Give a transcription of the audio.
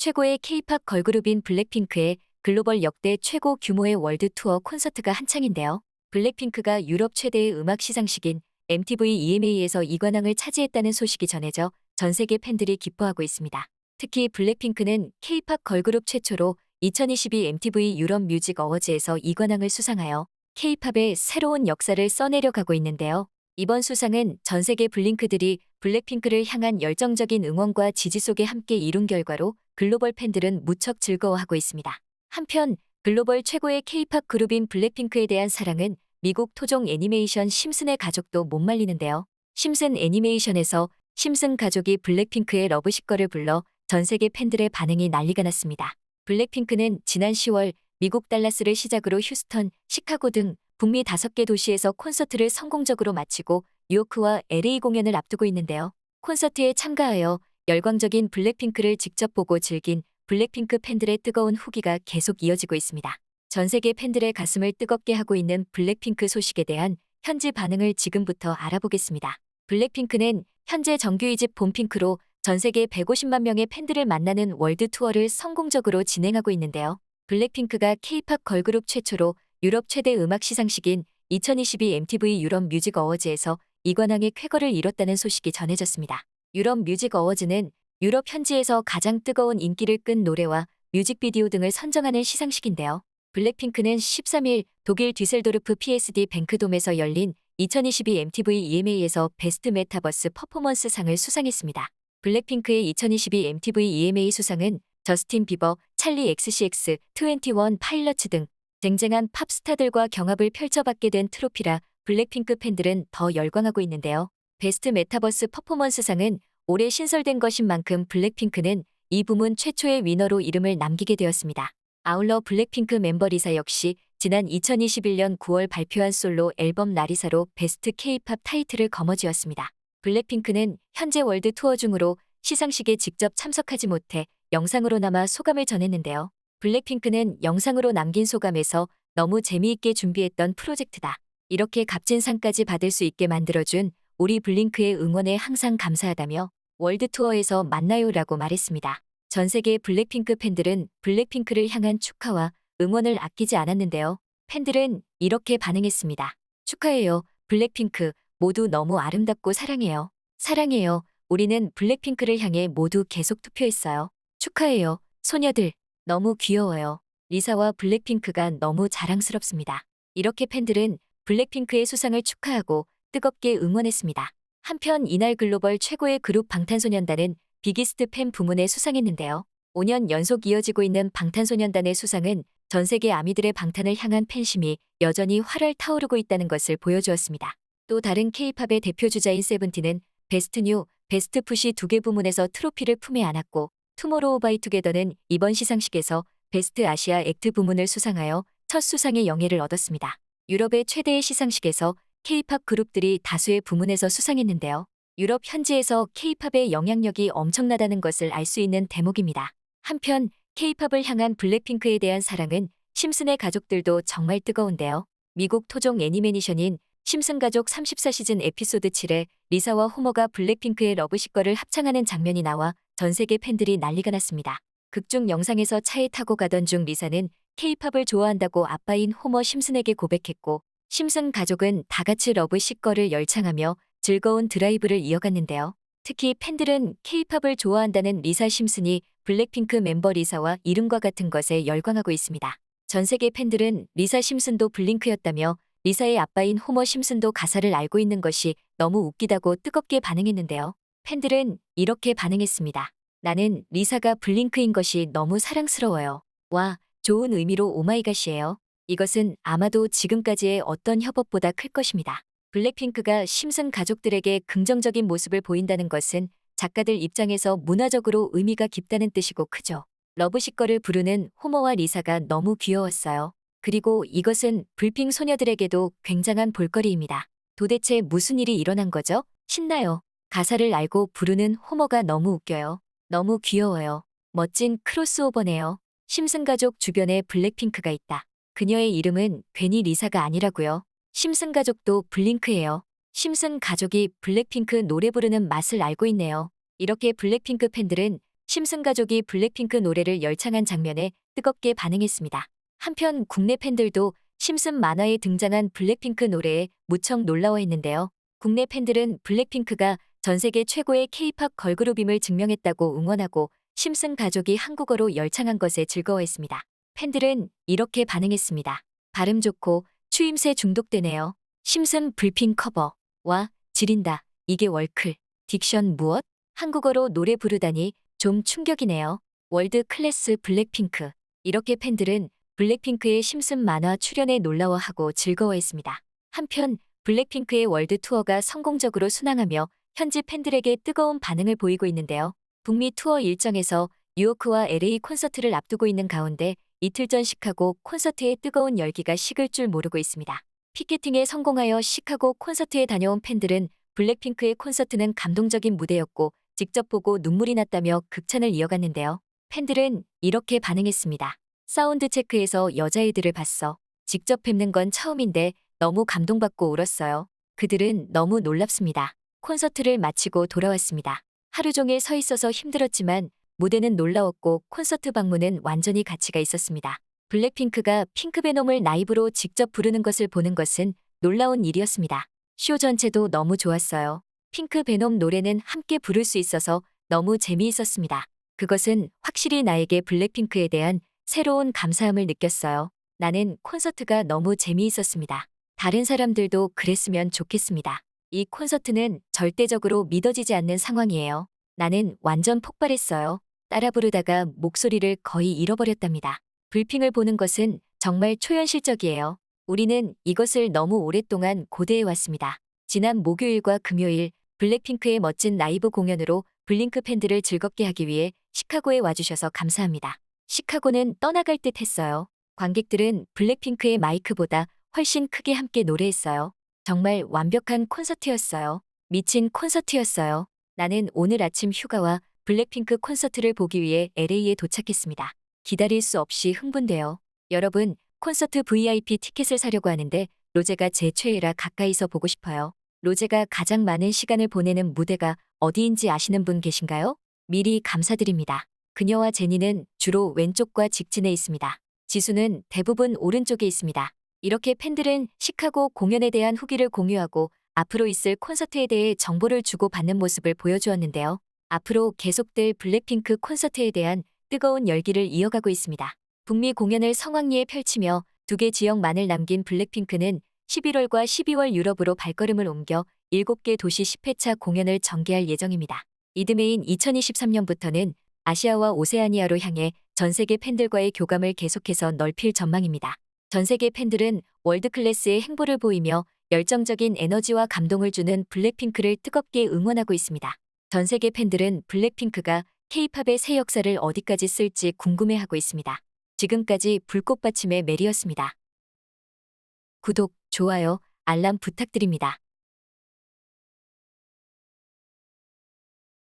최고의 K-팝 걸그룹인 블랙핑크의 글로벌 역대 최고 규모의 월드 투어 콘서트가 한창인데요. 블랙핑크가 유럽 최대의 음악 시상식인 MTV EMA에서 이관왕을 차지했다는 소식이 전해져 전 세계 팬들이 기뻐하고 있습니다. 특히 블랙핑크는 K-팝 걸그룹 최초로 2022 MTV 유럽 뮤직 어워즈에서 이관왕을 수상하여 K-팝의 새로운 역사를 써내려가고 있는데요. 이번 수상은 전 세계 블링크들이 블랙핑크를 향한 열정적인 응원과 지지 속에 함께 이룬 결과로 글로벌 팬들은 무척 즐거워하고 있습니다. 한편 글로벌 최고의 K-팝 그룹인 블랙핑크에 대한 사랑은 미국 토종 애니메이션 심슨의 가족도 못 말리는데요. 심슨 애니메이션에서 심슨 가족이 블랙핑크의 러브시커를 불러 전 세계 팬들의 반응이 난리가 났습니다. 블랙핑크는 지난 10월 미국 달라스를 시작으로 휴스턴, 시카고 등 북미 5개 도시에서 콘서트를 성공적으로 마치고 뉴요크와 LA 공연을 앞두고 있는데요. 콘서트에 참가하여 열광적인 블랙핑크를 직접 보고 즐긴 블랙핑크 팬들의 뜨거운 후기가 계속 이어지고 있습니다. 전 세계 팬들의 가슴을 뜨겁게 하고 있는 블랙핑크 소식에 대한 현지 반응을 지금부터 알아보겠습니다. 블랙핑크는 현재 정규 2집 봄핑크로 전 세계 150만 명의 팬들을 만나는 월드 투어를 성공적으로 진행하고 있는데요. 블랙핑크가 K-팝 걸그룹 최초로 유럽 최대 음악 시상식인 2022 MTV 유럽 뮤직 어워즈에서 이관왕의 쾌거를 이뤘다는 소식이 전해졌습니다. 유럽 뮤직 어워즈는 유럽 현지에서 가장 뜨거운 인기를 끈 노래와 뮤직비디오 등을 선정하는 시상식인데요. 블랙핑크는 13일 독일 뒤셀도르프 PSD 뱅크돔에서 열린 2022 MTV EMA에서 베스트 메타버스 퍼포먼스 상을 수상했습니다. 블랙핑크의 2022 MTV EMA 수상은 저스틴 비버, 찰리 XCX, 21 파일럿츠 등 쟁쟁한 팝스타들과 경합을 펼쳐받게 된 트로피라 블랙핑크 팬들은 더 열광하고 있는데요. 베스트 메타버스 퍼포먼스상은 올해 신설된 것인 만큼 블랙핑크는 이 부문 최초의 위너로 이름을 남기게 되었습니다. 아울러 블랙핑크 멤버 리사 역시 지난 2021년 9월 발표한 솔로 앨범 나리사로 베스트 K-팝 타이틀을 거머쥐었습니다. 블랙핑크는 현재 월드 투어 중으로 시상식에 직접 참석하지 못해 영상으로나마 소감을 전했는데요. 블랙핑크는 영상으로 남긴 소감에서 너무 재미있게 준비했던 프로젝트다. 이렇게 값진 상까지 받을 수 있게 만들어준 우리 블링크의 응원에 항상 감사하다며 월드 투어에서 만나요라고 말했습니다. 전 세계 블랙핑크 팬들은 블랙핑크를 향한 축하와 응원을 아끼지 않았는데요. 팬들은 이렇게 반응했습니다. 축하해요. 블랙핑크 모두 너무 아름답고 사랑해요. 사랑해요. 우리는 블랙핑크를 향해 모두 계속 투표했어요. 축하해요. 소녀들 너무 귀여워요. 리사와 블랙핑크가 너무 자랑스럽습니다. 이렇게 팬들은 블랙핑크의 수상을 축하하고 뜨겁게 응원했습니다. 한편 이날 글로벌 최고의 그룹 방탄소년단은 비기스트 팬 부문에 수상했는데요. 5년 연속 이어지고 있는 방탄소년단의 수상은 전 세계 아미들의 방탄을 향한 팬심이 여전히 활활 타오르고 있다는 것을 보여주었습니다. 또 다른 K-팝의 대표 주자인 세븐틴은 베스트 뉴, 베스트 푸시 두 개 부문에서 트로피를 품에 안았고 투모로우바이투게더는 이번 시상식에서 베스트 아시아 액트 부문을 수상하여 첫 수상의 영예를 얻었습니다. 유럽의 최대의 시상식에서 K-팝 그룹들이 다수의 부문에서 수상했는데요. 유럽 현지에서 K-팝의 영향력이 엄청나다는 것을 알 수 있는 대목입니다. 한편 K-팝을 향한 블랙핑크에 대한 사랑은 심슨의 가족들도 정말 뜨거운데요. 미국 토종 애니메이션인 심슨 가족 34시즌 에피소드 7에 리사와 호머가 블랙핑크의 러브시커를 합창하는 장면이 나와 전 세계 팬들이 난리가 났습니다. 극중 영상에서 차에 타고 가던 중 리사는 케이팝을 좋아한다고 아빠인 호머 심슨에게 고백했고 심슨 가족은 다 같이 러브 시꺼를 열창하며 즐거운 드라이브를 이어갔는데요. 특히 팬들은 케이팝을 좋아한다는 리사 심슨이 블랙핑크 멤버 리사와 이름과 같은 것에 열광하고 있습니다. 전 세계 팬들은 리사 심슨도 블링크였다며 리사의 아빠인 호머 심슨도 가사를 알고 있는 것이 너무 웃기다고 뜨겁게 반응했는데요. 팬들은 이렇게 반응했습니다. 나는 리사가 블링크인 것이 너무 사랑스러워요. 와, 좋은 의미로 오마이갓이에요. 이것은 아마도 지금까지의 어떤 협업보다 클 것입니다. 블랙핑크가 심슨 가족들에게 긍정적인 모습을 보인다는 것은 작가들 입장에서 문화적으로 의미가 깊다는 뜻이고 크죠. 러브시꺼를 부르는 호머와 리사가 너무 귀여웠어요. 그리고 이것은 불핑 소녀들에게도 굉장한 볼거리입니다. 도대체 무슨 일이 일어난 거죠? 신나요. 가사를 알고 부르는 호머가 너무 웃겨요. 너무 귀여워요. 멋진 크로스오버네요. 심슨 가족 주변에 블랙핑크가 있다. 그녀의 이름은 괜히 리사가 아니라고요. 심슨 가족도 블링크예요. 심슨 가족이 블랙핑크 노래 부르는 맛을 알고 있네요. 이렇게 블랙핑크 팬들은 심슨 가족이 블랙핑크 노래를 열창한 장면에 뜨겁게 반응했습니다. 한편 국내 팬들도 심슨 만화에 등장한 블랙핑크 노래에 무척 놀라워했는데요. 국내 팬들은 블랙핑크가 전 세계 최고의 K-팝 걸그룹임을 증명했다고 응원하고 심슨 가족이 한국어로 열창한 것에 즐거워했습니다. 팬들은 이렇게 반응했습니다. 발음 좋고 추임새 중독되네요. 심슨 불핑 커버. 와, 지린다. 이게 월클. 딕션 무엇? 한국어로 노래 부르다니 좀 충격이네요. 월드 클래스 블랙핑크. 이렇게 팬들은 블랙핑크의 심슨 만화 출연에 놀라워하고 즐거워했습니다. 한편 블랙핑크의 월드 투어가 성공적으로 순항하며 현지 팬들에게 뜨거운 반응을 보이고 있는데요. 북미 투어 일정에서 뉴요크와 LA 콘서트를 앞두고 있는 가운데 이틀 전 시카고 콘서트의 뜨거운 열기가 식을 줄 모르고 있습니다. 피켓팅에 성공하여 시카고 콘서트에 다녀온 팬들은 블랙핑크의 콘서트는 감동적인 무대였고 직접 보고 눈물이 났다며 극찬을 이어갔는데요. 팬들은 이렇게 반응했습니다. 사운드 체크에서 여자애들을 봤어. 직접 뵙는 건 처음인데 너무 감동받고 울었어요. 그들은 너무 놀랍습니다. 콘서트를 마치고 돌아왔습니다. 하루 종일 서 있어서 힘들었지만 무대는 놀라웠고 콘서트 방문은 완전히 가치가 있었습니다. 블랙핑크가 핑크베놈을 라이브로 직접 부르는 것을 보는 것은 놀라운 일이었습니다. 쇼 전체도 너무 좋았어요. 핑크베놈 노래는 함께 부를 수 있어서 너무 재미있었습니다. 그것은 확실히 나에게 블랙핑크에 대한 새로운 감사함을 느꼈어요. 나는 콘서트가 너무 재미있었습니다. 다른 사람들도 그랬으면 좋겠습니다. 이 콘서트는 절대적으로 믿어지지 않는 상황이에요. 나는 완전 폭발했어요. 따라 부르다가 목소리를 거의 잃어버렸답니다. 불핑을 보는 것은 정말 초현실적이에요. 우리는 이것을 너무 오랫동안 고대해 왔습니다. 지난 목요일과 금요일 블랙핑크의 멋진 라이브 공연으로 블링크 팬들을 즐겁게 하기 위해 시카고에 와주셔서 감사합니다. 시카고는 떠나갈 듯 했어요. 관객들은 블랙핑크의 마이크보다 훨씬 크게 함께 노래했어요. 정말 완벽한 콘서트였어요. 미친 콘서트였어요. 나는 오늘 아침 휴가와 블랙핑크 콘서트를 보기 위해 LA에 도착했습니다. 기다릴 수 없이 흥분돼요. 여러분, 콘서트 VIP 티켓을 사려고 하는데 로제가 제 최애라 가까이서 보고 싶어요. 로제가 가장 많은 시간을 보내는 무대가 어디인지 아시는 분 계신가요? 미리 감사드립니다. 그녀와 제니는 주로 왼쪽과 직진에 있습니다. 지수는 대부분 오른쪽에 있습니다. 이렇게 팬들은 시카고 공연에 대한 후기를 공유하고 앞으로 있을 콘서트에 대해 정보를 주고받는 모습을 보여주었는데요. 앞으로 계속될 블랙핑크 콘서트에 대한 뜨거운 열기를 이어가고 있습니다. 북미 공연을 성황리에 펼치며 두 개 지역만을 남긴 블랙핑크는 11월과 12월 유럽으로 발걸음을 옮겨 7개 도시 10회차 공연을 전개할 예정입니다. 이듬해인 2023년부터는 아시아와 오세아니아로 향해 전 세계 팬들과의 교감을 계속해서 넓힐 전망입니다. 전 세계 팬들은 월드클래스의 행보를 보이며 열정적인 에너지와 감동을 주는 블랙핑크를 뜨겁게 응원하고 있습니다. 전 세계 팬들은 블랙핑크가 K-팝의 새 역사를 어디까지 쓸지 궁금해하고 있습니다. 지금까지 불꽃받침의 메리였습니다. 구독, 좋아요, 알람 부탁드립니다.